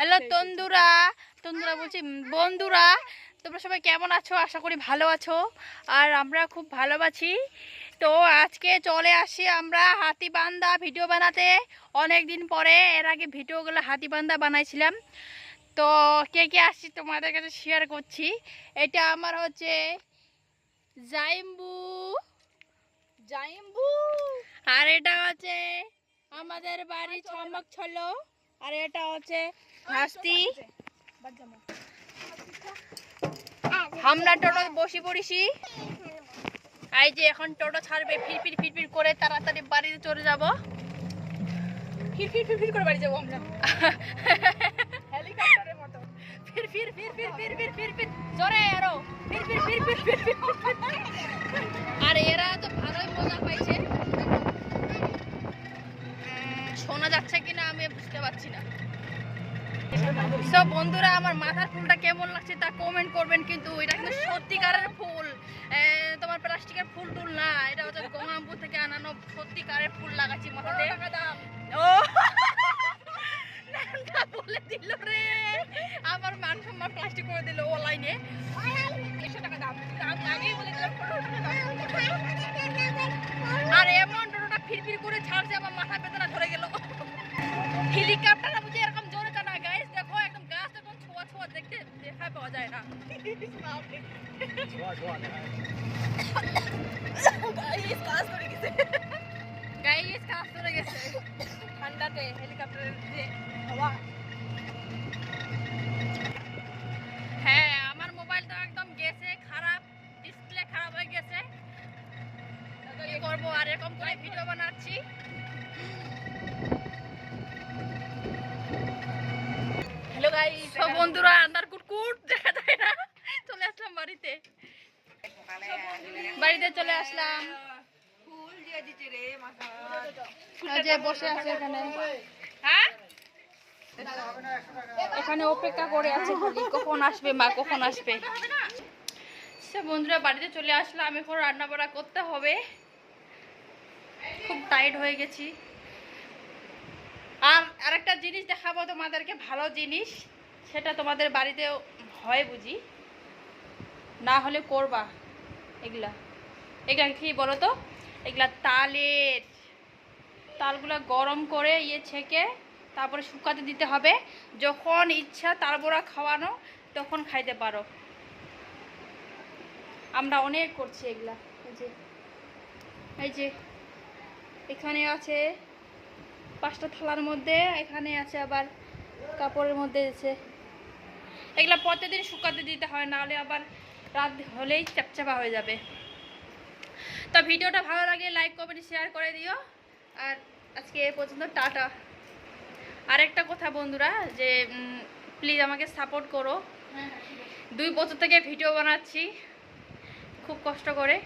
Hello তন্দুরা তন্দুরা বলছি বন্ধুরা তোমরা সবাই কেমন আছো? আশা করি ভালো আছো। আর আমরা খুব ভালো আছি তো আজকে চলে আসি আমরা হাতিবান্ধা ভিডিও বানাতে। অনেক দিন পরে এর আগে ভিডিওগুলো হাতিবান্ধা বানাইছিলাম। তো কে কে আসছি তোমাদের কাছে শেয়ার করছি। এটা আমার হচ্ছে জাইম্বু। জাইম্বু। আর এটা হচ্ছে আমাদের বাড়ি ছমক ছলো। আর এটা হচ্ছে হাস্তি টোটো এই যে এখন টোটো ছাড়বে ফিরফির ফিরফির করে তাড়াতাড়ি বাড়িতে চলে যাব। ফিরফির ফিরফির করে বাড়ি যাব আমরা। ফির ফির ফির ফির ফির ফির ফির জোরে আরও। ফির ফির ফির ফির ফির যাচ্ছে কিনা আমি বুঝতে পারছি না। সব বন্ধুরা, আমার মাথার ফুলটা কেমন লাগছে তা কমেন্ট করবেন, কিন্তু এটা কিন্তু সত্যিকারের ফুল। তোমার প্লাস্টিকের ফুল টুল না, এটা হচ্ছে গঙ্গামপুর থেকে আনানো সত্যিকারের ফুল লাগাচ্ছি মাথাতে। ও! রে! প্লাস্টিক করে দিল ও লাইনে টাকা দাম। দাম আগেই বলে দিলাম পনেরো টাকা দাম। আর এমন ফিরফির করে ছাড়ছে, আমার মাথা বেদনা ধরে গেল। হেলিকপ্টার বুঝে এরকম জোরে চানা গাইস দেখো একদম গাছ একদম ছোঁয়া ছোঁয়া দেখতে দেখা পাওয়া যায় না। গাইস কাজ করে গেছে। গাইস কাজ করে গেছে। ঠান্ডাতে হেলিকপ্টারের যে হাওয়া। হ্যাঁ আমার মোবাইলটা একদম গেছে খারাপ ডিসপ্লে খারাপ হয়ে গেছে। করব? আর এরকম করে ভিডিও বানাচ্ছি হ্যালো গাইস সব বন্ধুরা আন্দার কুটকুট দেখা যায় না। চলে আসলাম বাড়িতে। বাড়িতে চলে আসলাম। যে বসে আছে এখানে। হ্যাঁ? এখানে অপেক্ষা করে আছে কখন আসবে মা কখন আসবে? সে বন্ধুরা বাড়িতে চলে আসলাম। এখন রান্না বাড়া করতে হবে। খুব টাইট হয়ে গেছি। আরেকটা জিনিস দেখাবো তোমাদেরকে, ভালো জিনিস, সেটা তোমাদের বাড়িতেও হয় বুঝি। না হলে করবা এগুলা। এগুলা কি বলো তো এগুলা তালের। তালগুলা গরম করে ইয়ে ছেঁকে তারপরে শুকাতে দিতে হবে। যখন ইচ্ছা তালবোড়া খাওয়ানো, তখন খাইতে পারো। আমরা অনেক করছি এগুলা। এই যে এই যে এখানে আছে। পাঁচটা থালার মধ্যে, এখানে আছে আবার কাপড়ের মধ্যে আছে। এগুলো প্রতিদিন শুকাতে দিতে হয়, নাহলে আবার রাত হলেই চাপচাপা হয়ে যাবে। তো ভিডিওটা ভালো লাগলে লাইক কমেন্ট শেয়ার করে দিও। আর আজকে এ পর্যন্ত টাটা। আরেকটা কথা বন্ধুরা, যে প্লিজ আমাকে সাপোর্ট করো। দুই বছর থেকে ভিডিও বানাচ্ছি, খুব কষ্ট করে।